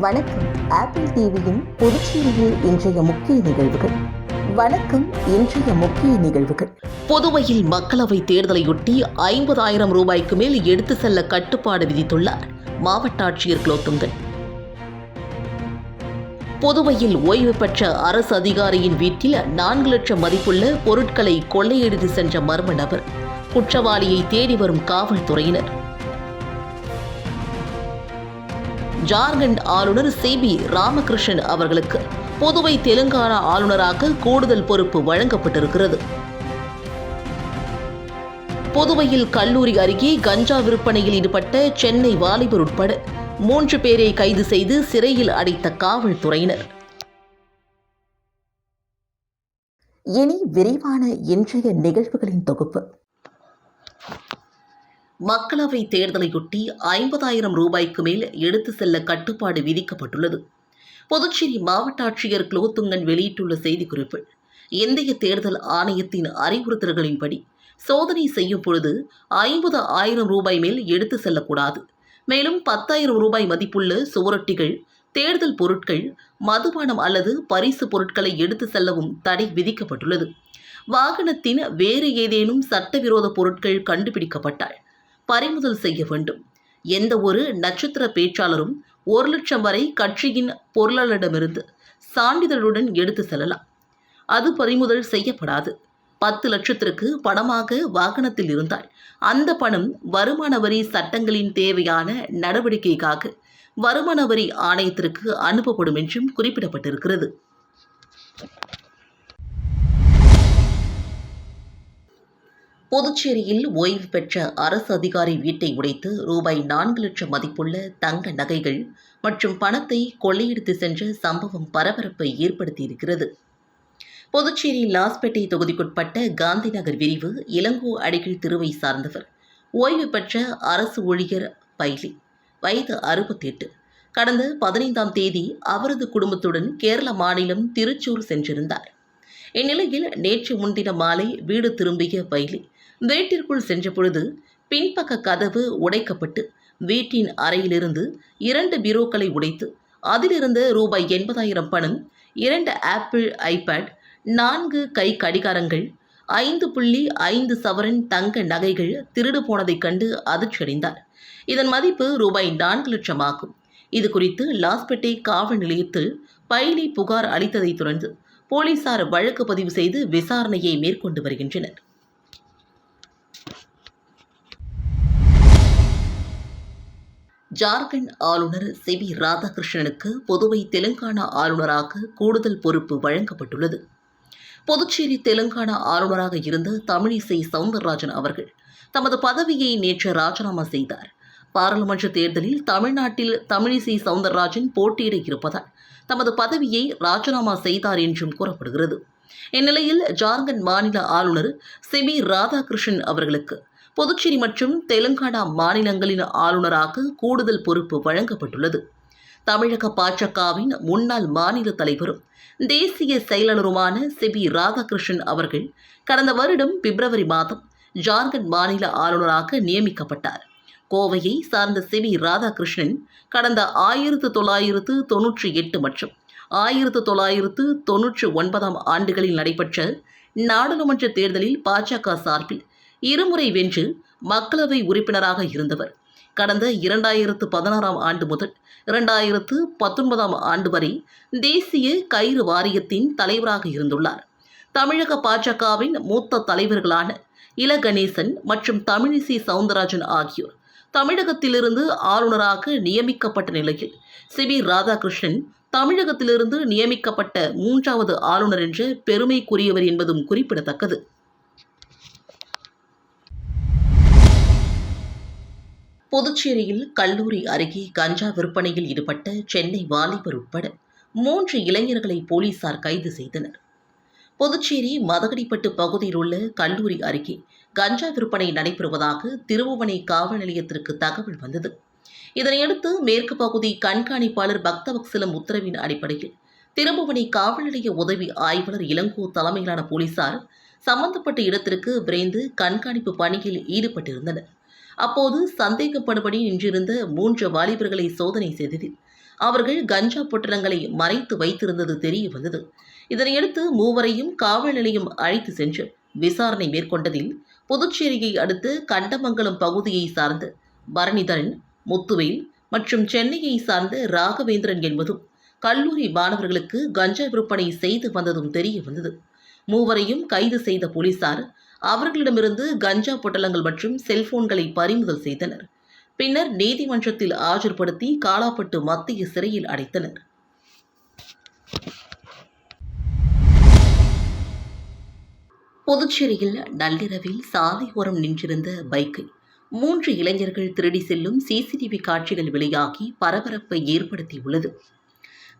வணக்கம். ஆப்பிள் டிவியின் புதுச்சேரியில் இன்றைய முக்கிய நிகழ்வுகள். வணக்கம் இன்றைய முக்கிய நிகழ்வுகள். புதுவையில் மக்களவை தேர்தலையொட்டி ஐம்பதாயிரம் ரூபாய்க்கு மேல் எடுத்து செல்ல கட்டுப்பாடு விதித்துள்ளார் மாவட்ட ஆட்சியர் குலோத்துங்கன். புதுவையில் ஓய்வு பெற்ற அரசு அதிகாரியின் வீட்டில் நான்கு லட்சம் மதிப்புள்ள பொருட்களை கொள்ளையடித்து சென்ற மர்ம நபர். குற்றவாளியை தேடி வரும் காவல்துறையினர். ஜார்க்கண்ட் ஆளுநர் சி பி ராமகிருஷ்ணன் அவர்களுக்கு புதுவை தெலுங்கானா ஆளுநராக கூடுதல் பொறுப்பு வழங்கப்பட்டிருக்கிறது. புதுவையில் கல்லூரி அருகே கஞ்சா விற்பனையில் ஈடுபட்ட சென்னை வாலிபர் உட்பட மூன்று பேரை கைது செய்து சிறையில் அடைத்த காவல்துறையினர். இனி விரிவான இன்றைய நிகழ்வுகளின் தொகுப்பு. மக்களவை தேர்தலையொட்டி ஐம்பதாயிரம் ரூபாய்க்கு மேல் எடுத்து செல்ல கட்டுப்பாடு விதிக்கப்பட்டுள்ளது. புதுச்சேரி மாவட்ட ஆட்சியர் குலோத்துங்கன் வெளியிட்டுள்ள செய்திக்குறிப்பில் இந்திய தேர்தல் ஆணையத்தின் அறிவுறுத்தல்களின்படி சோதனை செய்யும் பொழுது ஐம்பது ஆயிரம் ரூபாய் மேல் எடுத்து செல்லக்கூடாது. மேலும் பத்தாயிரம் ரூபாய் மதிப்புள்ள சுவரொட்டிகள் தேர்தல் பொருட்கள் மதுபானம் அல்லது பரிசு பொருட்களை எடுத்து செல்லவும் தடை விதிக்கப்பட்டுள்ளது. வாகனத்தின் வேறு ஏதேனும் சட்டவிரோத பொருட்கள் கண்டுபிடிக்கப்பட்டால் பறிமுதல் செய்ய வேண்டும். எந்த ஒரு நட்சத்திர பேச்சாளரும் ஒரு லட்சம் வரை கட்சியின் பொருளாளரிடமிருந்து சான்றிதழுடன் எடுத்து செல்லலாம். அது பறிமுதல் செய்யப்படாது. பத்து லட்சத்திற்கு பணமாக வாகனத்தில் இருந்தால் அந்த பணம் வருமான வரி சட்டங்களின் தேவையான நடவடிக்கைக்காக வருமான வரி ஆணையத்திற்கு அனுப்பப்படும் என்றும் குறிப்பிடப்பட்டிருக்கிறது. புதுச்சேரியில் ஓய்வு பெற்ற அரசு அதிகாரி வீட்டை உடைத்து ரூபாய் நான்கு லட்சம் மதிப்புள்ள தங்க நகைகள் மற்றும் பணத்தை கொள்ளையடித்து சென்ற சம்பவம் பரபரப்பை ஏற்படுத்தியிருக்கிறது. புதுச்சேரி லாஸ்பேட்டை தொகுதிக்குட்பட்ட காந்தி நகர் விரிவு இளங்கோ அடிகள் திருவை சார்ந்தவர். ஓய்வு பெற்ற அரசு ஊழியர் பைலி வயது அறுபத்தெட்டு. கடந்த பதினைந்தாம் தேதி அவரது குடும்பத்துடன் கேரள மாநிலம் திருச்சூர் சென்றிருந்தார். இந்நிலையில் நேற்று முன்தின மாலை வீடு திரும்பிய பைலி வீட்டிற்குள் சென்றபொழுது பின்பக்க கதவு உடைக்கப்பட்டு வீட்டின் அறையிலிருந்து இரண்டு பீரோக்களை உடைத்து அதிலிருந்து ரூபாய் எண்பதாயிரம் பணம் இரண்டு ஆப்பிள் ஐபேட் நான்கு கை கடிகாரங்கள் ஐந்து புள்ளி ஐந்து சவரன் தங்க நகைகள் திருடு போனதைக் கண்டு அதிர்ச்சியடைந்தார். இதன் மதிப்பு ரூபாய் நான்கு லட்சம் ஆகும். இது குறித்து லாஸ்பேட்டை காவல் நிலையத்தில் பைலி புகார் அளித்ததைத் தொடர்ந்து போலீசார் வழக்கு பதிவு செய்து விசாரணையை மேற்கொண்டு வருகின்றனர். ஜார்க்கண்ட் ஆளுநர் சி. வி. ராதாகிருஷ்ணனுக்கு புதுவை தெலுங்கானா ஆளுநராக கூடுதல் பொறுப்பு வழங்கப்பட்டுள்ளது. புதுச்சேரி தெலுங்கானா ஆளுநராக இருந்த தமிழிசை சவுந்தரராஜன் அவர்கள் தமது பதவியை நேற்று ராஜினாமா செய்தார். பாராளுமன்ற தேர்தலில் தமிழ்நாட்டில் தமிழிசை சவுந்தரராஜன் போட்டியிட இருப்பதால் தமது பதவியை ராஜினாமா செய்தார் என்றும் கூறப்படுகிறது. இந்நிலையில் ஜார்க்கண்ட் மாநில ஆளுநர் செபி ராதாகிருஷ்ணன் அவர்களுக்கு புதுச்சேரி மற்றும் தெலுங்கானா மாநிலங்களின் ஆளுநராக கூடுதல் பொறுப்பு வழங்கப்பட்டுள்ளது. தமிழக பாஜகவின் முன்னாள் மாநில தலைவரும் தேசிய செயலாளருமான சி. பி. ராதாகிருஷ்ணன் அவர்கள் கடந்த வருடம் பிப்ரவரி மாதம் ஜார்க்கண்ட் மாநில ஆளுநராக நியமிக்கப்பட்டார். கோவையை சார்ந்த சி. வி ராதாகிருஷ்ணன் கடந்த ஆயிரத்து தொள்ளாயிரத்து தொன்னூற்றி எட்டு மற்றும் ஆயிரத்து தொள்ளாயிரத்து தொன்னூற்றி ஒன்பதாம் ஆண்டுகளில் நடைபெற்ற நாடாளுமன்ற தேர்தலில் பாஜக சார்பில் இருமுறை வென்று மக்களவை உறுப்பினராக இருந்தவர். கடந்த இரண்டாயிரத்து பதினாறாம் ஆண்டு முதல் இரண்டாயிரத்து பத்தொன்பதாம் ஆண்டு வரை தேசிய கயிறு வாரியத்தின் தலைவராக இருந்துள்ளார். தமிழக பாஜகவின் மூத்த தலைவர்களான இல கணேசன் மற்றும் தமிழிசை சவுந்தரராஜன் ஆகியோர் தமிழகத்திலிருந்து ஆளுநராக நியமிக்கப்பட்ட நிலையில் சி. வி. ராதாகிருஷ்ணன் தமிழகத்திலிருந்து நியமிக்கப்பட்ட மூன்றாவது ஆளுநர் என்ற பெருமைக்குரியவர் என்பதும் குறிப்பிடத்தக்கது. புதுச்சேரியில் கல்லூரி அருகே கஞ்சா விற்பனையில் ஈடுபட்ட சென்னை வாலிபர் உட்பட மூன்று இளைஞர்களை போலீசார் கைது செய்தனர். புதுச்சேரி மதகடிப்பட்டு பகுதியில் உள்ள கல்லூரி அருகே கஞ்சா விற்பனை நடைபெறுவதாக திருபுவனை காவல் நிலையத்திற்கு தகவல் வந்தது. இதனையடுத்து மேற்கு பகுதி கண்காணிப்பாளர் பக்தவக்சலம் உத்தரவின் அடிப்படையில் திருபுவனை காவல் நிலைய உதவி ஆய்வாளர் இளங்கோ தலைமையிலான போலீசார் சம்பந்தப்பட்ட இடத்திற்கு விரைந்து கண்காணிப்பு பணியில் ஈடுபட்டிருந்தனர். அப்போது சந்தேகப்படுபடி நின்றிருந்த மூன்று வாலிபர்களை சோதனை செய்ததில் அவர்கள் கஞ்சா பொட்டலங்களை மறைத்து வைத்திருந்தது தெரிய வந்தது. இதனையடுத்து மூவரையும் காவல் நிலையம் அழைத்து சென்று விசாரணை மேற்கொண்டதில் புதுச்சேரியை அடுத்து கண்டமங்கலம் பகுதியை சார்ந்த பரணிதரன் முத்துவேல் மற்றும் சென்னையை சார்ந்த ராகவேந்திரன் என்பதும் கல்லூரி மாணவர்களுக்கு கஞ்சா விற்பனை செய்து வந்ததும் தெரிய வந்தது. மூவரையும் கைது செய்த போலீசார் அவர்களிடமிருந்து கஞ்சா பொட்டலங்கள் மற்றும் செல்போன்களை பறிமுதல் செய்தனர். பின்னர் நீதிமன்றத்தில் ஆஜர்படுத்தி காலாப்பட்டு மத்திய சிறையில் அடைத்தனர். புதுச்சேரியில் நள்ளிரவில் சாலை ஓரம் நின்றிருந்த பைக்கை மூன்று இளைஞர்கள் திருடி செல்லும் சிசிடிவி காட்சிகள் வெளியாகி பரபரப்பை ஏற்படுத்தியுள்ளது.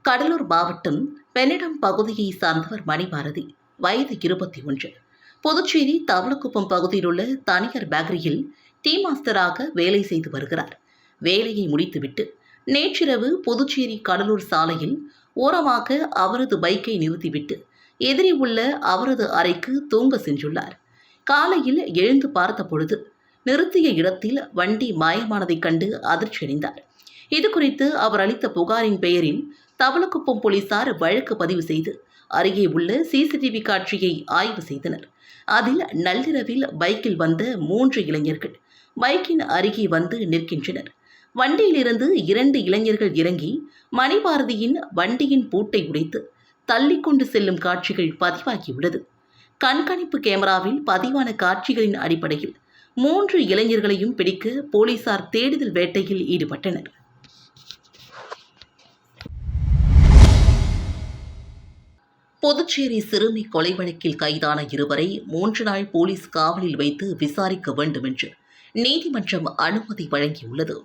கடலூர் மாவட்டம் பெனிடம் பகுதியை சார்ந்தவர் மணிபாரதி வயது இருபத்தி ஒன்று. புதுச்சேரி தவளக்குப்பம் பகுதியில் உள்ள தனியார் பேக்கரியில் டீ மாஸ்டராக வேலை செய்து வருகிறார். வேலையை முடித்துவிட்டு நேற்றிரவு புதுச்சேரி கடலூர் சாலையில் ஓரமாக அவரது பைக்கை நிறுத்திவிட்டு எதிரே உள்ள அவரது அறைக்கு தூங்க சென்றுள்ளார். காலையில் எழுந்து பார்த்த பொழுது நிறுத்திய இடத்தில் வண்டி மாயமானதைக் கண்டு அதிர்ச்சியடைந்தார். இது குறித்து அவர் அளித்த புகாரின் பெயரில் தவளக்குப்பம் போலீசார் வழக்கு பதிவு செய்து அருகே உள்ள சிசிடிவி காட்சியை ஆய்வு செய்தனர். அதில் நள்ளிரவில் பைக்கில் வந்த மூன்று இளைஞர்கள் பைக்கின் அருகே வந்து நிற்கின்றனர். வண்டியிலிருந்து இரண்டு இளைஞர்கள் இறங்கி மணிபாரதியின் வண்டியின் பூட்டை உடைத்து தள்ளி கொண்டு செல்லும் காட்சிகள் பதிவாகியுள்ளது. கண்காணிப்பு கேமராவில் பதிவான காட்சிகளின் அடிப்படையில் மூன்று இளைஞர்களையும் பிடிக்க போலீசார் தேடுதல் வேட்டையில் ஈடுபட்டனர். புதுச்சேரி சிறுமி கொலை வழக்கில் கைதான இருவரை மூன்று நாள் போலீஸ் காவலில் வைத்து விசாரிக்க வேண்டும் என்று நீதிமன்றம் அனுமதி வழங்கியுள்ளது.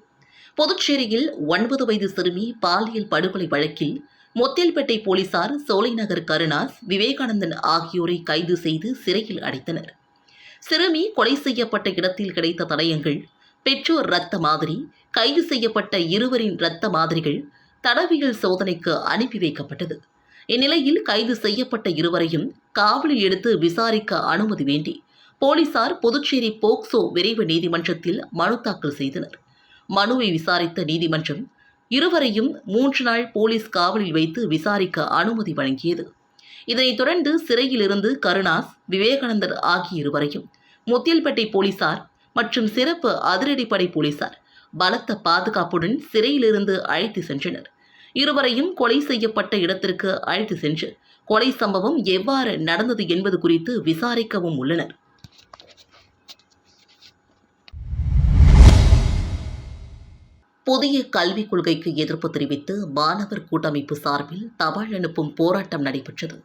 புதுச்சேரியில் ஒன்பது வயது சிறுமி பாலியல் படுகொலை வழக்கில் முத்தியல்பேட்டை போலீசார் சோலைநகர் கருணாஸ் விவேகானந்தன் ஆகியோரை கைது செய்து சிறையில் அடைத்தனர். சிறுமி கொலை செய்யப்பட்ட இடத்தில் கிடைத்த தடயங்கள் பெற்றோர் இரத்த மாதிரி கைது செய்யப்பட்ட இருவரின் இரத்த மாதிரிகள் தடவியல் சோதனைக்கு அனுப்பி வைக்கப்பட்டது. இந்நிலையில் கைது செய்யப்பட்ட இருவரையும் காவலில் எடுத்து விசாரிக்க அனுமதி வேண்டி போலீசார் புதுச்சேரி போக்சோ விரைவு நீதிமன்றத்தில் மனு தாக்கல் செய்தனர். மனுவை விசாரித்த நீதிமன்றம் இருவரையும் மூன்று நாள் போலீஸ் காவலில் வைத்து விசாரிக்க அனுமதி வழங்கியது. இதனைத் தொடர்ந்து சிறையிலிருந்து கருணாஸ் விவேகானந்தர் ஆகிய இருவரையும் முத்தியல்பேட்டை போலீசார் மற்றும் சிறப்பு அதிரடிப்படை போலீசார் பலத்த பாதுகாப்புடன் சிறையிலிருந்து அழைத்து சென்றனர். இருவரையும் கொலை செய்யப்பட்ட இடத்திற்கு அழைத்து சென்று கொலை சம்பவம் எவ்வாறு நடந்தது என்பது குறித்து விசாரிக்கவும் உள்ளனர். புதிய கல்விக் கொள்கைக்கு எதிர்ப்பு தெரிவித்து மாணவர் கூட்டமைப்பு சார்பில் தபால் அனுப்பும் போராட்டம் நடைபெற்றது.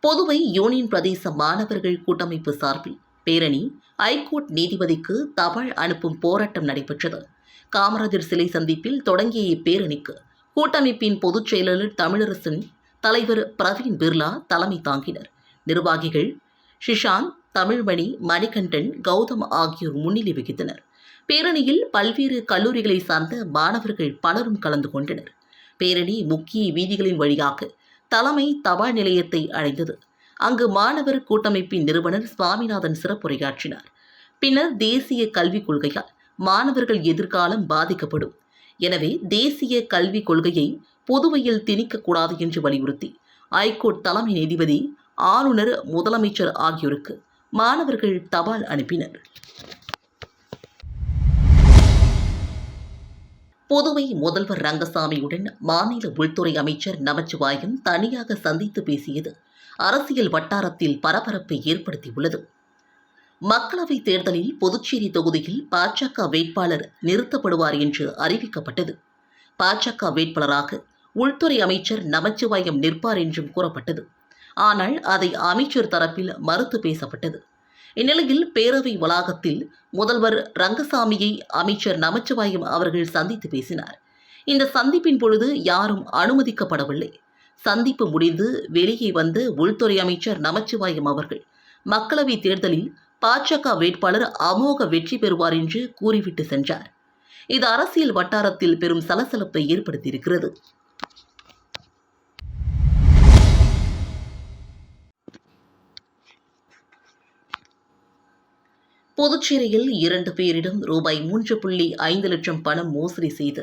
பொதுவை யூனியன் பிரதேச மாணவர்கள் கூட்டமைப்பு சார்பில் பேரணி ஐகோர்ட் நீதிபதிக்கு தபால் அனுப்பும் போராட்டம் நடைபெற்றது. காமராஜர் சிலை சந்திப்பில் தொடங்கிய இப்பேரணிக்கு கூட்டமைப்பின் பொதுச் செயலாளர் தமிழரசன் தலைவர் பிரவீன் பிர்லா தலைமை தாங்கினர். நிர்வாகிகள் ஷிஷாந்த் தமிழ்மணி மணிகண்டன் கௌதம் ஆகியோர் முன்னிலை வகித்தனர். பேரணியில் பல்வேறு கல்லூரிகளை சார்ந்த மாணவர்கள் பலரும் கலந்து கொண்டனர். பேரணி முக்கிய வீதிகளின் வழியாக தலைமை தபால் நிலையத்தை அடைந்தது. அங்கு மாணவர் கூட்டமைப்பின் நிறுவனர் சுவாமிநாதன் சிறப்புரையாற்றினார். பின்னர் தேசிய கல்விக் கொள்கையால் மாணவர்கள் எதிர்காலம் பாதிக்கப்படும். எனவே தேசிய கல்விக் கொள்கையை புதுவையில் திணிக்கக்கூடாது என்று வலியுறுத்தி ஐகோர்ட் தலைமை நீதிபதி ஆளுநர் முதலமைச்சர் ஆகியோருக்கு மாணவர்கள் தபால் அனுப்பினர். புதுவை முதல்வர் ரங்கசாமியுடன் மாநில உள்துறை அமைச்சர் நமச்சிவாயம் தனியாக சந்தித்து பேசியது அரசியல் வட்டாரத்தில் பரபரப்பை ஏற்படுத்தியுள்ளது. மக்களவைத் தேர்தலில் புதுச்சேரி தொகுதியில் பாஜக வேட்பாளர் நிறுத்தப்படுவார் என்று அறிவிக்கப்பட்டது. பாஜக வேட்பாளராக உள்துறை அமைச்சர் நமச்சிவாயம் நிற்பார் என்றும் கூறப்பட்டது. ஆனால் அதை அமைச்சர் தரப்பில் மறுத்து பேசப்பட்டது. இந்நிலையில் பேரவை வளாகத்தில் முதல்வர் ரங்கசாமியை அமைச்சர் நமச்சிவாயம் அவர்கள் சந்தித்து பேசினார். இந்த சந்திப்பின் பொழுது யாரும் அனுமதிக்கப்படவில்லை. சந்திப்பு முடிந்து வெளியே வந்த உள்துறை அமைச்சர் நமச்சிவாயம் அவர்கள் மக்களவைத் தேர்தலில் பாஜக வேட்பாளர் அமோக வெற்றி பெறுவார் என்று கூறிவிட்டு சென்றார். இது அரசியல் வட்டாரத்தில் பெரும் சலசலப்பை ஏற்படுத்தியிருக்கிறது. புதுச்சேரியில் இரண்டு பேரிடம் ரூபாய் மூன்று புள்ளி ஐந்து லட்சம் பணம் மோசடி செய்து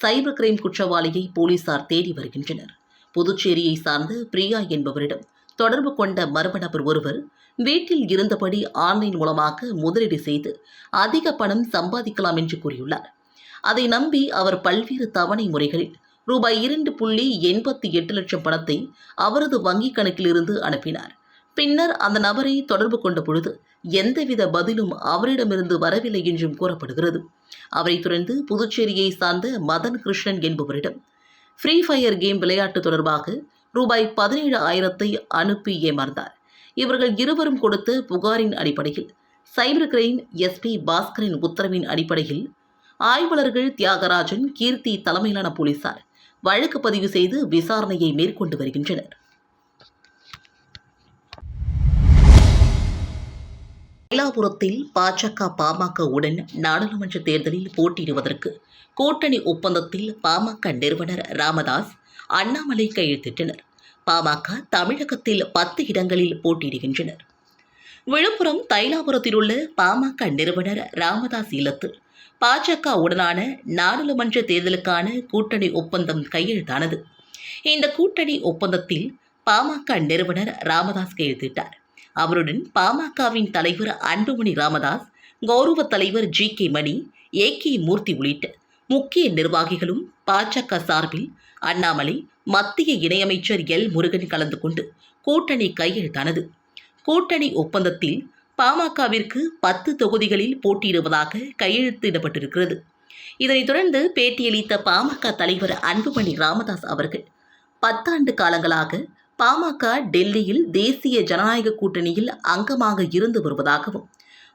சைபர் கிரைம் குற்றவாளியை போலீசார் தேடி வருகின்றனர். புதுச்சேரியை சார்ந்த பிரியா என்பவரிடம் தொடர்பு கொண்ட மர்ம நபர் ஒருவர் வீட்டில் இருந்தபடி ஆன்லைன் மூலமாக முதலீடு செய்து அதிக பணம் சம்பாதிக்கலாம் என்று கூறியுள்ளார். அதை நம்பி அவர் பல்வேறு தவணை முறைகளில் ரூபாய் இரண்டு புள்ளி எண்பத்தி எட்டு லட்சம் பணத்தை அவரது வங்கிக் கணக்கிலிருந்து அனுப்பினார். பின்னர் அந்த நபரை தொடர்பு கொண்ட பொழுது எந்தவித பதிலும் அவரிடமிருந்து வரவில்லை என்றும் கூறப்படுகிறது. அவரைத் தொடர்ந்து புதுச்சேரியை சார்ந்த மதன் கிருஷ்ணன் என்பவரிடம் ஃப்ரீ ஃபயர் கேம் விளையாட்டு தொடர்பாக ரூபாய் பதினேழு ஆயிரத்தை அனுப்பி ஏமாந்தார். இவர்கள் இருவரும் கொடுத்த புகாரின் அடிப்படையில் சைபர் கிரைம் எஸ்பி பாஸ்கரின் உத்தரவின் அடிப்படையில் ஆய்வாளர்கள் தியாகராஜன் கீர்த்தி தலைமையிலான போலீசார் வழக்கு பதிவு செய்து விசாரணையை மேற்கொண்டு வருகின்றனர். மயிலாபுரத்தில் பாஜக பாமக உடன் நாடாளுமன்ற தேர்தலில் போட்டியிடுவதற்கு கூட்டணி ஒப்பந்தத்தில் பாமக நிறுவனர் ராமதாஸ் அண்ணாமலை கையெழுத்திட்டனர். பாமக தமிழகத்தில் பத்து இடங்களில் போட்டியிடுகின்றனர். விழுப்புரம் தைலாபுரத்தில் உள்ள பாமக நிறுவனர் ராமதாஸ் இல்லத்தில் பாஜக உடனான நாடாளுமன்ற தேர்தலுக்கான கூட்டணி ஒப்பந்தம் கையெழுத்தானது. இந்த கூட்டணி ஒப்பந்தத்தில் பாமக நிறுவனர் ராமதாஸ் கையெழுத்திட்டார். அவருடன் பாமகவின் தலைவர் அன்புமணி ராமதாஸ் கௌரவ தலைவர் G K Mani A K Moorthy உள்ளிட்ட முக்கிய நிர்வாகிகளும் பாஜக சார்பில் அண்ணாமலை மத்திய இணையமைச்சர் எல். முருகன் கலந்து கொண்டு கூட்டணி கையெழுத்தானது. கூட்டணி ஒப்பந்தத்தில் பாமகவிற்கு பத்து தொகுதிகளில் போட்டியிடுவதாக கையெழுத்திடப்பட்டிருக்கிறது. இதனைத் தொடர்ந்து பேட்டியளித்த பாமக தலைவர் அன்புமணி ராமதாஸ் அவர்கள் பத்தாண்டு காலங்களாக பாமக டெல்லியில் தேசிய ஜனநாயக கூட்டணியில் அங்கமாக இருந்து வருவதாகவும்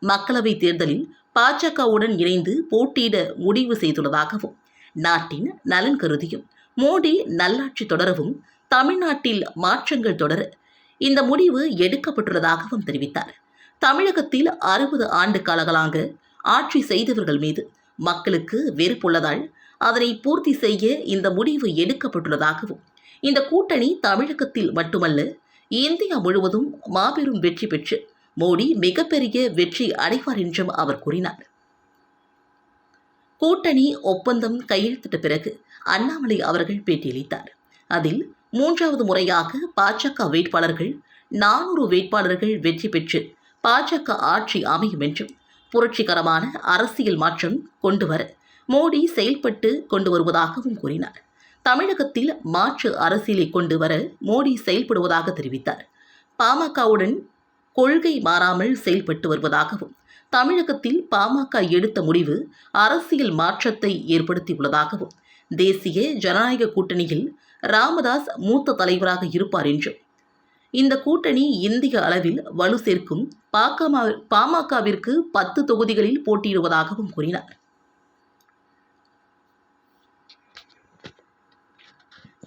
மக்களவைத் தேர்தலில் பாஜகவுடன் இணைந்து போட்டியிட முடிவு செய்துள்ளதாகவும் நாட்டின் நலன் கருதியும் மோடி நல்லாட்சி தொடரவும் தமிழ்நாட்டில் மாற்றங்கள் தொடர இந்த முடிவு எடுக்கப்பட்டுள்ளதாகவும் தெரிவித்தார். தமிழகத்தில் அறுபது ஆண்டு காலங்களாக ஆட்சி செய்தவர்கள் மீது மக்களுக்கு வெறுப்புள்ளதால் அதனை பூர்த்தி செய்ய இந்த முடிவு எடுக்கப்பட்டுள்ளதாகவும் இந்த கூட்டணி தமிழகத்தில் மட்டுமல்ல இந்தியா முழுவதும் மாபெரும் வெற்றி பெற்று மோடி மிகப்பெரிய வெற்றி அடைவார் என்றும் அவர் கூறினார். கூட்டணி ஒப்பந்தம் கையெழுத்திட்ட பிறகு அண்ணாமலை அவர்கள் பேட்டியளித்தார். அதில் மூன்றாவது முறையாக பாஜக வேட்பாளர்கள் நானூறு வேட்பாளர்கள் வெற்றி பெற்று பாஜக ஆட்சி அமையும் என்றும் புரட்சிகரமான அரசியல் மாற்றம் கொண்டு வர மோடி செயல்பட்டு கொண்டு வருவதாகவும் கூறினார். தமிழகத்தில் மாற்று அரசியலை கொண்டு வர மோடி செயல்படுவதாக தெரிவித்தார். பாமகவுடன் கொள்கை மாறாமல் செயல்பட்டு வருவதாகவும் தமிழகத்தில் பாமக எடுத்த முடிவு அரசியல் மாற்றத்தை ஏற்படுத்தியுள்ளதாகவும் தேசிய ஜனநாயக கூட்டணியில் ராமதாஸ் மூத்த தலைவராக இருப்பார் என்றும் இந்த கூட்டணி இந்திய அளவில் வலு சேர்க்கும் பாக்கமா பாமகவிற்கு பத்து தொகுதிகளில் போட்டியிடுவதாகவும் கூறினார்.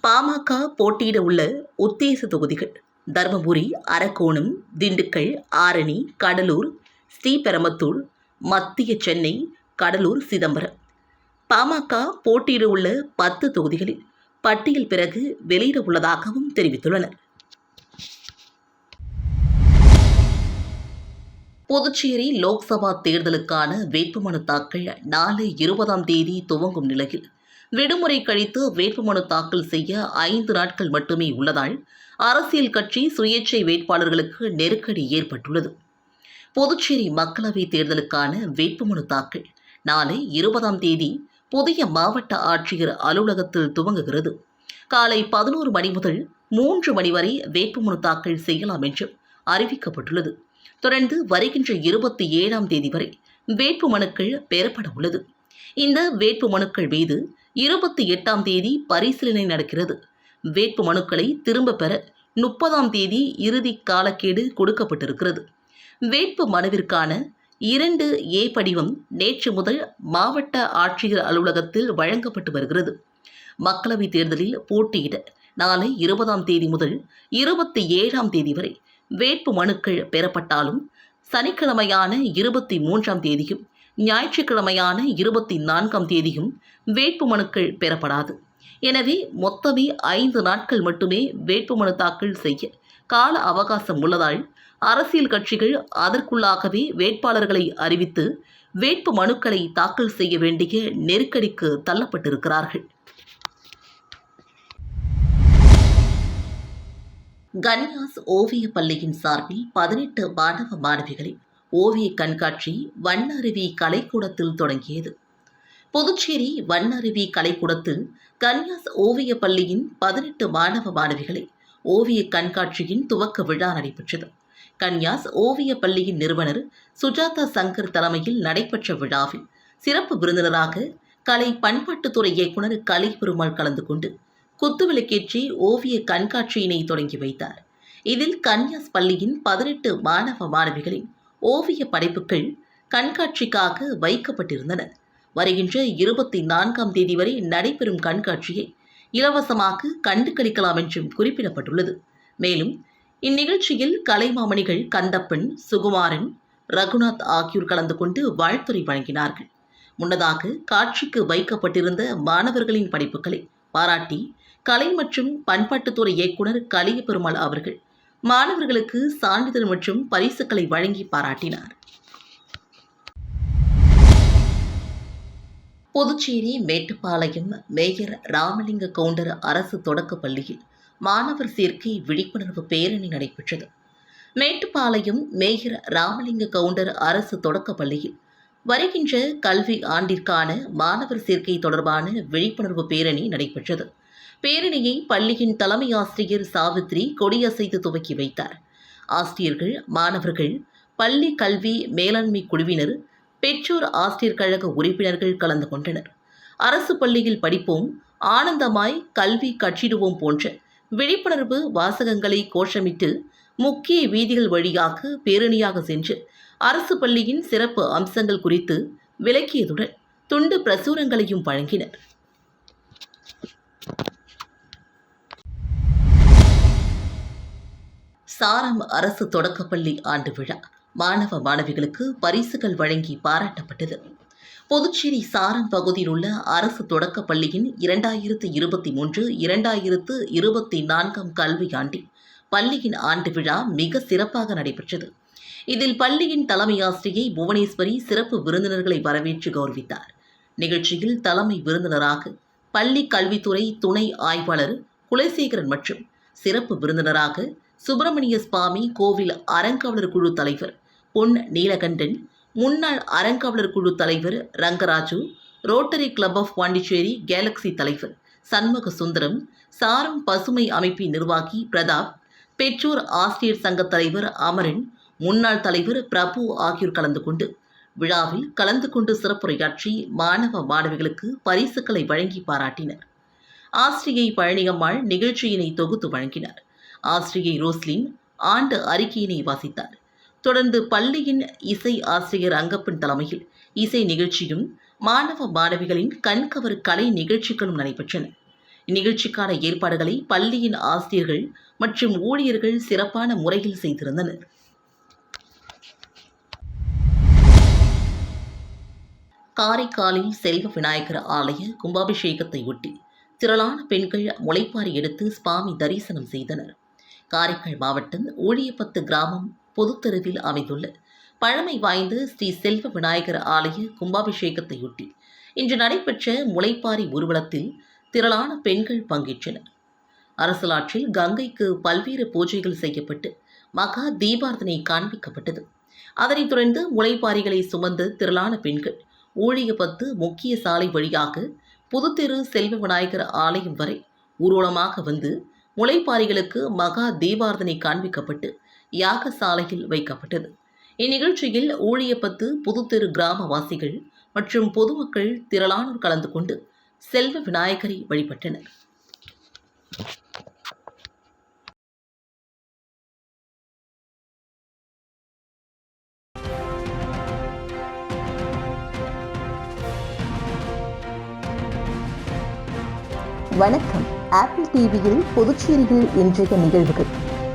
பாமக போட்டியிட உள்ள உத்தேச தொகுதிகள் தர்மபுரி அரக்கோணம் திண்டுக்கல் ஆரணி கடலூர் ஸ்ரீபெரம்பத்தூர் மத்திய சென்னை கடலூர் சிதம்பரம். பாமக போட்டியிட உள்ள பத்து தொகுதிகளில் பட்டியல் பிறகு வெளியிட உள்ளதாகவும் தெரிவித்துள்ளனர். புதுச்சேரி லோக்சபா தேர்தலுக்கான வேட்புமனு தாக்கல் நாளை இருபதாம் தேதி துவங்கும் நிலையில் விடுமுறை கழித்து வேட்புமனு தாக்கல் செய்ய ஐந்து நாட்கள் மட்டுமே உள்ளதால் அரசியல் கட்சி சுயேட்சை வேட்பாளர்களுக்கு நெருக்கடி ஏற்பட்டுள்ளது. புதுச்சேரி மக்களவைத் தேர்தலுக்கான வேட்புமனு தாக்கல் நாளை இருபதாம் தேதி புதிய மாவட்ட ஆட்சியர் அலுவலகத்தில் துவங்குகிறது. காலை பதினோரு மணி முதல் மூன்று மணி வரை வேட்புமனு தாக்கல் செய்யலாம் என்றும் அறிவிக்கப்பட்டுள்ளது. தொடர்ந்து வருகின்ற இருபத்தி ஏழாம் தேதி வரை வேட்பு மனுக்கள் பெறப்பட உள்ளது. இந்த வேட்பு மனுக்கள் மீது இருபத்தி எட்டாம் தேதி பரிசீலனை நடக்கிறது. வேட்பு மனுக்களை திரும்ப பெற முப்பதாம் தேதி இறுதி காலக்கேடு கொடுக்கப்பட்டிருக்கிறது. வேட்பு மனுவிற்கான இரண்டு ஏ படிவம் நேற்று முதல் மாவட்ட ஆட்சியர் அலுவலகத்தில் வழங்கப்பட்டு வருகிறது. மக்களவைத் தேர்தலில் போட்டியிட நாளை இருபதாம் தேதி முதல் இருபத்தி ஏழாம் தேதி வரை வேட்பு மனுக்கள் பெறப்பட்டாலும் சனிக்கிழமையான இருபத்தி மூன்றாம் தேதியும் ஞாயிற்றுக்கிழமையான இருபத்தி நான்காம் தேதியும் வேட்பு மனுக்கள் பெறப்படாது. எனவே மொத்தமே ஐந்து நாட்கள் மட்டுமே வேட்புமனு தாக்கல் செய்ய கால அவகாசம் உள்ளதால் அரசியல் கட்சிகள் அதற்குள்ளாகவே வேட்பாளர்களை அறிவித்து வேட்பு மனுக்களை தாக்கல் செய்ய வேண்டிய நெருக்கடிக்கு தள்ளப்பட்டிருக்கிறார்கள். கன்யாஸ் ஓவிய பள்ளியின் சார்பில் பதினெட்டு மாணவ மாணவிகளை ஓவிய கண்காட்சி வண்ணருவி கலைக்கூடத்தில் தொடங்கியது. புதுச்சேரி வண்ணருவி கலைக்கூடத்தில் கன்யாஸ் ஓவிய பள்ளியின் பதினெட்டு மாணவ மாணவிகளை ஓவிய கண்காட்சியின் துவக்க விழா நடைபெற்றது. கன்யாஸ் ஓவிய பள்ளியின் நிறுவனர் சுஜாதா சங்கர் தலைமையில் நடைபெற்ற விழாவில் சிறப்பு விருந்தினராக கலை பண்பாட்டுத்துறை இயக்குனர் கலை பெருமாள் கலந்து கொண்டு குத்துவிளக்கேற்றி ஓவிய கண்காட்சியினை தொடங்கி வைத்தார். இதில் கன்யாஸ் பள்ளியின் பதினெட்டு மாணவ மாணவிகளின் ஓவிய படைப்புகள் கண்காட்சிக்காக வைக்கப்பட்டிருந்தன. வருகின்ற இருபத்தி நான்காம் தேதி வரை நடைபெறும் கண்காட்சியை இலவசமாக கண்டு கழிக்கலாம் என்றும் குறிப்பிடப்பட்டுள்ளது. மேலும் இந்நிகழ்ச்சியில் கலைமாமணிகள் கந்தப்பன் சுகுமாரன் ரகுநாத் ஆகியோர் கலந்து கொண்டு வாழ்த்துறை வழங்கினார்கள். முன்னதாக காட்சிக்கு வைக்கப்பட்டிருந்த மாணவர்களின் படைப்புகளை பாராட்டி கலை மற்றும் பண்பாட்டுத்துறை இயக்குனர் கலிய பெருமாள் அவர்கள் மாணவர்களுக்கு சான்றிதழ் மற்றும் பரிசுகளை வழங்கி பாராட்டினார். புதுச்சேரி மேட்டுப்பாளையம் மேயர் ராமலிங்க கவுண்டர் அரசு தொடக்கப் பள்ளியில் மாணவர் சேர்க்கை விழிப்புணர்வு பேரணி நடைபெற்றது. மேட்டுப்பாளையம் மேயர் ராமலிங்க கவுண்டர் அரசு தொடக்கப் பள்ளியில் வருகின்ற கல்வி ஆண்டிற்கான மாணவர் சேர்க்கை தொடர்பான விழிப்புணர்வு பேரணி நடைபெற்றது. பேரணியை பள்ளியின் தலைமை ஆசிரியர் சாவித்ரி கொடியசைத்து துவக்கி வைத்தார். ஆசிரியர்கள் மாணவர்கள் பள்ளி கல்வி மேலாண்மை குழுவினர் பெற்றோர் ஆசிரியர் கழக உறுப்பினர்கள் கலந்து கொண்டனர். அரசு பள்ளியில் படிப்போம் ஆனந்தமாய் கல்வி கற்றிடுவோம் போன்ற விழிப்புணர்வு வாசகங்களை கோஷமிட்டு முக்கிய வீதிகள் வழியாக பேரணியாக சென்று அரசு பள்ளியின் சிறப்பு அம்சங்கள் குறித்து விளக்கியதுடன் துண்டு பிரசுரங்களையும் வழங்கினர். சாரம் அரசு தொடக்கப்பள்ளி ஆண்டு விழா. மாணவ மாணவிகளுக்கு பரிசுகள் வழங்கி பாராட்டப்பட்டது. புதுச்சேரி சாரம் பகுதியில் உள்ள அரசு தொடக்கப் பள்ளியின் இரண்டாயிரத்து இருபத்தி மூன்று இரண்டாயிரத்து இருபத்தி நான்காம் கல்வியாண்டில் பள்ளியின் ஆண்டு விழா மிக சிறப்பாக நடைபெற்றது. இதில் பள்ளியின் தலைமை ஆசிரியை புவனேஸ்வரி சிறப்பு விருந்தினர்களை வரவேற்று கௌரவித்தார். நிகழ்ச்சியில் தலைமை விருந்தினராக பள்ளி கல்வித்துறை துணை ஆய்வாளர் குலசேகரன் மற்றும் சிறப்பு விருந்தினராக சுப்பிரமணிய சுவாமி கோவில் அறங்காவலர் குழு தலைவர் பொன் நீலகண்டன் முன்னாள் அறங்காவலர் குழு தலைவர் Rangaraju rotary club of Pondicherry galaxy தலைவர் சண்முக சுந்தரம் சாரம் பசுமை அமைப்பின் நிர்வாகி பிரதாப் பெற்றோர் ஆசிரியர் சங்க தலைவர் அமரன் முன்னாள் தலைவர் பிரபு ஆகியோர் கலந்து கொண்டு விழாவில் கலந்து கொண்டு சிறப்புரையாற்றி மாணவ மாணவிகளுக்கு பரிசுகளை வழங்கி பாராட்டினர். ஆசிரியை பழனியம்மாள் நிகழ்ச்சியினை தொகுத்து வழங்கினார். ஆசிரியை ரோஸ்லின் ஆண்டு அறிக்கையினை வாசித்தார். தொடர்ந்து பள்ளியின் இசை ஆசிரியர் அங்கப்பன் தலைமையில் இசை நிகழ்ச்சியும் மாணவ மாணவிகளின் கண்கவர் கலை நிகழ்ச்சிகளும் நடைபெற்றன. இந்நிகழ்ச்சிக்கான ஏற்பாடுகளை பள்ளியின் ஆசிரியர்கள் மற்றும் ஊழியர்கள் சிறப்பான முறையில் செய்திருந்தனர். காரைக்காலில் செல்வ விநாயகர் ஆலய கும்பாபிஷேகத்தை ஒட்டி திரளான பெண்கள் முளைப்பாரி எடுத்து சுவாமி தரிசனம் செய்தனர். காரைக்கால் மாவட்டம் ஊழியப்பத்து கிராமம் பொதுத்தெருவில் அமைந்துள்ள பழமை வாய்ந்த ஸ்ரீ செல்வ விநாயகர் ஆலய கும்பாபிஷேகத்தையொட்டி இன்று நடைபெற்ற முளைப்பாரி ஊர்வலத்தில் திரளான பெண்கள் பங்கேற்றனர். அரசலாற்றில் கங்கைக்கு பல்வேறு பூஜைகள் செய்யப்பட்டு மகா தீபார்த்தனை காண்பிக்கப்பட்டது. அதனைத் தொடர்ந்து முளைப்பாரிகளை சுமந்த திரளான பெண்கள் ஊழியப்பத்து முக்கிய சாலை வழியாக புதுத்தெரு செல்வ விநாயகர் ஆலயம் வரை ஊர்வலமாக வந்து முளைப்பாரிகளுக்கு மகா தீபார்த்தனை காண்பிக்கப்பட்டு யாகசாலையில் வைக்கப்பட்டது. இந்நிகழ்ச்சியில் ஊழியப்பத்து புதுத்தெரு கிராமவாசிகள் மற்றும் பொதுமக்கள் திரளானோர் கலந்து கொண்டு செல்வ விநாயகரை வழிபட்டனர். வணக்கம். ஆப்பிள் டிவியில் புதுச்சேரியில் இன்றைய நிகழ்வுகள்.